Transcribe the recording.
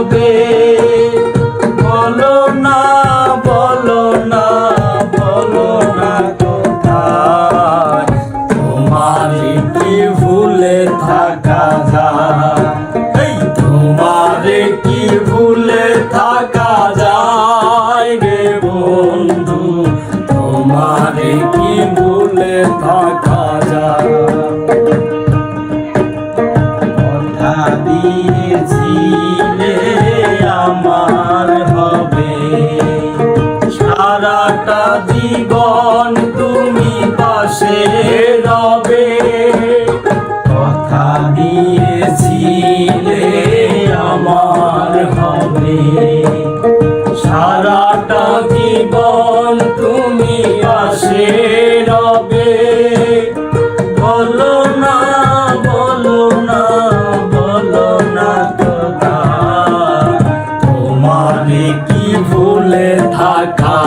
রবে বলো না বলো না বলো না কোথায়? তোমার কি ভুলে থাকা যায়? তোমার কি ভুলে থাকা যায় রে বন্ধু? তোমার কি ভুলে থাকা যায়? কথা দিয়েছিলে সারাটা জীবন তুমি পাশে রবে। কথা দিয়েছিলে আমার হবে।